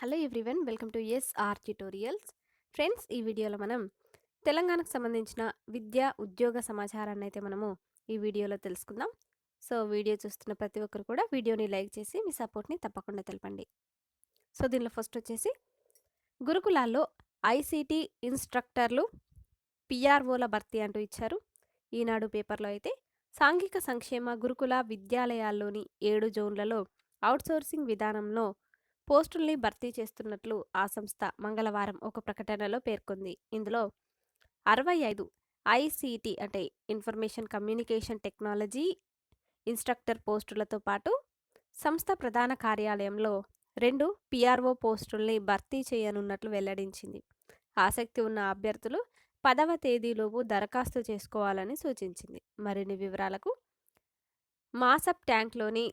Hello everyone welcome to S R tutorials. Friends ఈ వీడియోలో మనం తెలంగాణకు సంబంధించిన విద్య ఉద్యోగ సమాచారాన్ని అయితే మనము ఈ వీడియోలో తెలుసుకుందాం. సో వీడియో చూస్తున్న ప్రతి ఒక్కరు కూడా వీడియోని లైక్ చేసి మీ సపోర్ట్ని తప్పకుండా తెలపండి. సో దీనిలో ఫస్ట్ వచ్చేసి గురుకులాల్లో ఐసీటీ ఇన్స్ట్రక్టర్లు పిఆర్ఓల భర్తీ అంటూ ఇచ్చారు. ఈనాడు పేపర్లో అయితే సాంఘిక సంక్షేమ గురుకుల విద్యాలయాల్లోని ఏడు జోన్లలో అవుట్సోర్సింగ్ విధానంలో పోస్టుల్ని భర్తీ చేస్తున్నట్లు ఆ సంస్థ మంగళవారం ఒక ప్రకటనలో పేర్కొంది. ఇందులో అరవై ఐదు ఐసీటీ అంటే ఇన్ఫర్మేషన్ కమ్యూనికేషన్ టెక్నాలజీ ఇన్స్ట్రక్టర్ పోస్టులతో పాటు సంస్థ ప్రధాన కార్యాలయంలో రెండు పిఆర్ఓ పోస్టుల్ని భర్తీ చేయనున్నట్లు వెల్లడించింది. ఆసక్తి ఉన్న అభ్యర్థులు పదవ తేదీలోపు దరఖాస్తు చేసుకోవాలని సూచించింది. మరిన్ని వివరాలకు మాసప్ ట్యాంక్లోని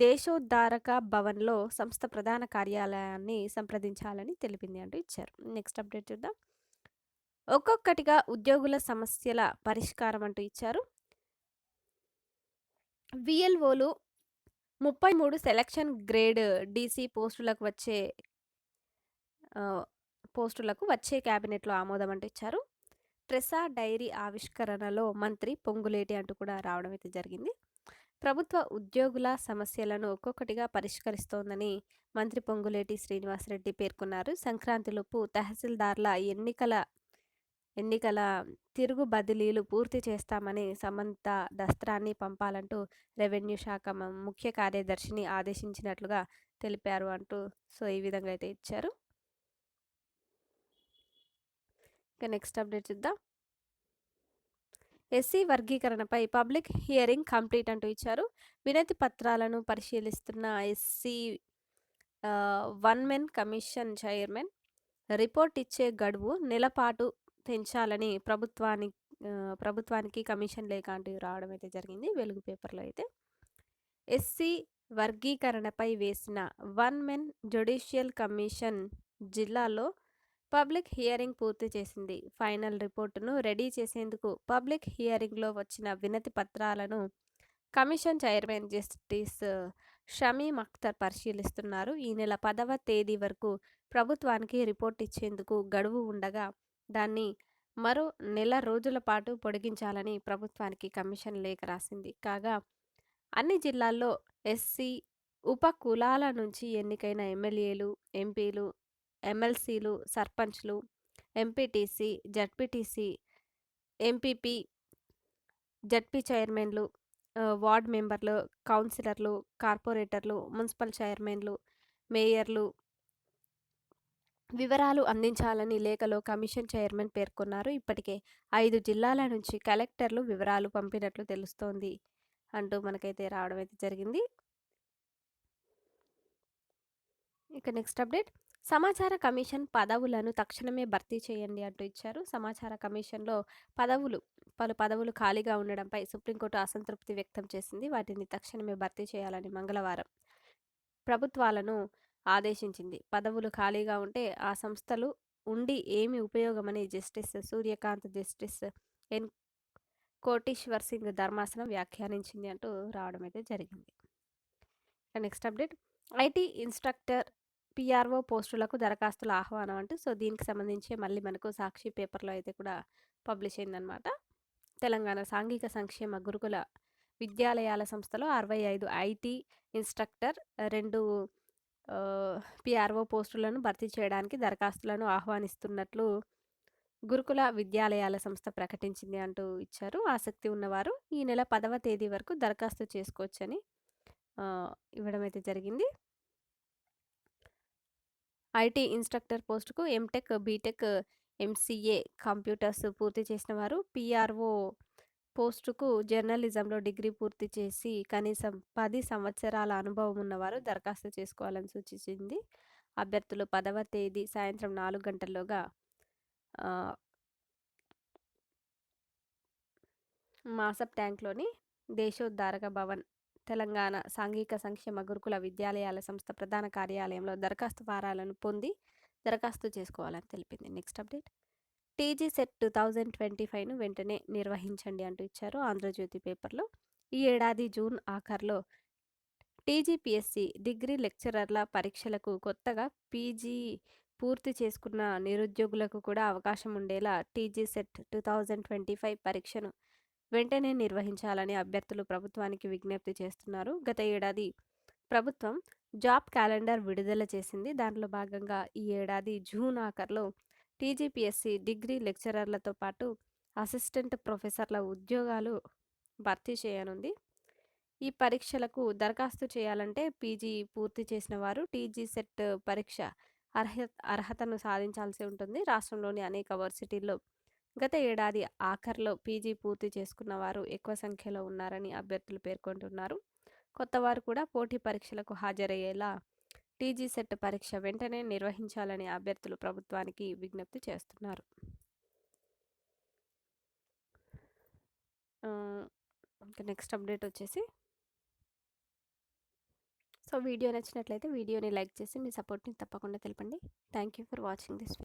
దేశోద్ధారక భవన్లో సంస్థ ప్రధాన కార్యాలయాన్ని సంప్రదించాలని తెలిపింది అంటూ ఇచ్చారు. నెక్స్ట్ అప్డేట్ చూద్దాం. ఒక్కొక్కటిగా ఉద్యోగుల సమస్యల పరిష్కారం అంటూ ఇచ్చారు. విఎల్ఓలు ముప్పై మూడు సెలక్షన్ గ్రేడ్ డీసీ పోస్టులకు వచ్చే పోస్టులకు వచ్చే క్యాబినెట్లో ఆమోదం అంటూ ఇచ్చారు. ట్రెసా డైరీ ఆవిష్కరణలో మంత్రి పొంగులేటి అంటూ కూడా రావడం అయితే జరిగింది. ప్రభుత్వ ఉద్యోగుల సమస్యలను ఒక్కొక్కటిగా పరిష్కరిస్తోందని మంత్రి పొంగులేటి శ్రీనివాసరెడ్డి పేర్కొన్నారు. సంక్రాంతిలోపు తహసీల్దార్ల ఎన్నికల ఎన్నికల తిరుగు బదిలీలు పూర్తి చేస్తామని సమంత దస్త్రాన్ని పంపాలంటూ రెవెన్యూ శాఖ ముఖ్య కార్యదర్శిని ఆదేశించినట్లుగా తెలిపారు అంటూ సో ఈ విధంగా అయితే ఇచ్చారు. ఇక నెక్స్ట్ అప్డేట్ చూద్దాం. ఎస్సీ వర్గీకరణపై పబ్లిక్ హియరింగ్ కంప్లీట్ అంటూ ఇచ్చారు. వినతి పత్రాలను పరిశీలిస్తున్న SC one man commission chairman report ఇచ్చే గడువు నెలపాటు పెంచాలని ప్రభుత్వానికి ప్రభుత్వానికి కమిషన్ లేఖ అంటూ రావడం అయితే జరిగింది. వెలుగు పేపర్లో అయితే ఎస్సీ వర్గీకరణపై వేసిన వన్ మెన్ జ్యుడిషియల్ కమిషన్ జిల్లాలో పబ్లిక్ హియరింగ్ పూర్తి చేసింది. ఫైనల్ రిపోర్టును రెడీ చేసేందుకు పబ్లిక్ హియరింగ్లో వచ్చిన వినతి పత్రాలను commission chairman justice Shamim Akhtar పరిశీలిస్తున్నారు. ఈ నెల పదవ తేదీ వరకు ప్రభుత్వానికి రిపోర్ట్ ఇచ్చేందుకు గడువు ఉండగా దాన్ని మరో నెల రోజుల పాటు పొడిగించాలని ప్రభుత్వానికి కమిషన్ లేఖ రాసింది. కాగా అన్ని జిల్లాల్లో ఎస్సీ ఉప కులాల నుంచి ఎన్నికైన ఎమ్మెల్యేలు ఎంపీలు ఎమ్మెల్సీలు సర్పంచ్లు ఎంపీటీసీ జడ్పీటీసీ ఎంపీపీ జడ్పీ చైర్మన్లు వార్డ్ మెంబర్లు కౌన్సిలర్లు కార్పొరేటర్లు మున్సిపల్ చైర్మన్లు మేయర్లు వివరాలు అందించాలని లేఖలో కమిషన్ చైర్మన్ పేర్కొన్నారు. ఇప్పటికే ఐదు జిల్లాల నుంచి కలెక్టర్లు వివరాలు పంపినట్లు తెలుస్తోంది అంటూ మనకైతే రావడం అయితే జరిగింది. ఇక నెక్స్ట్ అప్డేట్. సమాచార కమిషన్ పదవులను తక్షణమే భర్తీ చేయండి అంటూ ఇచ్చారు. సమాచార కమిషన్లో పదవులు పలు పదవులు ఖాళీగా ఉండడంపై సుప్రీంకోర్టు అసంతృప్తి వ్యక్తం చేసింది. వాటిని తక్షణమే భర్తీ చేయాలని మంగళవారం ప్రభుత్వాలను ఆదేశించింది. పదవులు ఖాళీగా ఉంటే ఆ సంస్థలు ఉండి ఏమి ఉపయోగమని justice Suryakant justice N. Koteshwar Singh ధర్మాసనం వ్యాఖ్యానించింది అంటూ రావడం అయితే జరిగింది. Next update. IT instructor PRO పోస్టులకు దరఖాస్తుల ఆహ్వానం అంటూ సో దీనికి సంబంధించి మళ్ళీ మనకు సాక్షి పేపర్లో అయితే కూడా పబ్లిష్ అయిందనమాట తెలంగాణ సాంఘిక సంక్షేమ గురుకుల విద్యాలయాల సంస్థలో అరవై ఐదు ఐటీ ఇన్స్ట్రక్టర్ రెండు పిఆర్ఓ పోస్టులను భర్తీ చేయడానికి దరఖాస్తులను ఆహ్వానిస్తున్నట్లు గురుకుల విద్యాలయాల సంస్థ ప్రకటించింది అంటూ ఇచ్చారు. ఆసక్తి ఉన్నవారు ఈ నెల పదవ తేదీ వరకు దరఖాస్తు చేసుకోవచ్చని ఇవ్వడం అయితే జరిగింది. ఐటీ ఇన్స్ట్రక్టర్ పోస్టుకు ఎంటెక్ బీటెక్ ఎంసీఏ కంప్యూటర్స్ పూర్తి చేసిన వారు పిఆర్ఓ పోస్టుకు జర్నలిజంలో డిగ్రీ పూర్తి చేసి కనీసం పది సంవత్సరాల అనుభవం ఉన్నవారు దరఖాస్తు చేసుకోవాలని సూచించింది. అభ్యర్థులు పదవ తేదీ సాయంత్రం నాలుగు గంటల్లోగా మాసప్ ట్యాంక్లోని దేశోద్ధారక భవన్ తెలంగాణ సాంఘిక సంక్షేమ గురుకుల విద్యాలయాల సంస్థ ప్రధాన కార్యాలయంలో దరఖాస్తు ఫారాలను పొంది దరఖాస్తు చేసుకోవాలని తెలిపింది. Next update. TG SET two thousand twenty ఫైవ్ను వెంటనే నిర్వహించండి అంటూ ఇచ్చారు ఆంధ్రజ్యోతి పేపర్లో. ఈ ఏడాది జూన్ ఆఖర్లో టీజీపీఎస్సీ డిగ్రీ లెక్చరర్ల పరీక్షలకు కొత్తగా పీజీ పూర్తి చేసుకున్న నిరుద్యోగులకు కూడా అవకాశం ఉండేలా TG SET two thousand twenty five పరీక్షను వెంటనే నిర్వహించాలని అభ్యర్థులు ప్రభుత్వానికి విజ్ఞప్తి చేస్తున్నారు. గత ఏడాది ప్రభుత్వం జాబ్ క్యాలెండర్ విడుదల చేసింది. దానిలో భాగంగా ఈ ఏడాది జూన్ ఆఖర్లో టీజీపీఎస్సీ డిగ్రీ లెక్చరర్లతో పాటు అసిస్టెంట్ ప్రొఫెసర్ల ఉద్యోగాలు భర్తీ చేయనుంది. ఈ పరీక్షలకు దరఖాస్తు చేయాలంటే పీజీ పూర్తి చేసిన వారు టీజీ సెట్ పరీక్ష అర్హత అర్హతను సాధించాల్సి ఉంటుంది. రాష్ట్రంలోని అనేక వర్సిటీల్లో గత ఏడాది ఆఖర్లో పీజీ పూర్తి చేసుకున్న వారు ఎక్కువ సంఖ్యలో ఉన్నారని అభ్యర్థులు పేర్కొంటున్నారు. కొత్తవారు కూడా పోటీ పరీక్షలకు హాజరయ్యేలా టీజీ సెట్ పరీక్ష వెంటనే నిర్వహించాలని అభ్యర్థులు ప్రభుత్వానికి విజ్ఞప్తి చేస్తున్నారు. నెక్స్ట్ అప్డేట్ వచ్చేసి సో వీడియో నచ్చినట్లయితే వీడియోని లైక్ చేసి మీ సపోర్ట్ని తప్పకుండా తెలపండి. Thank you for watching this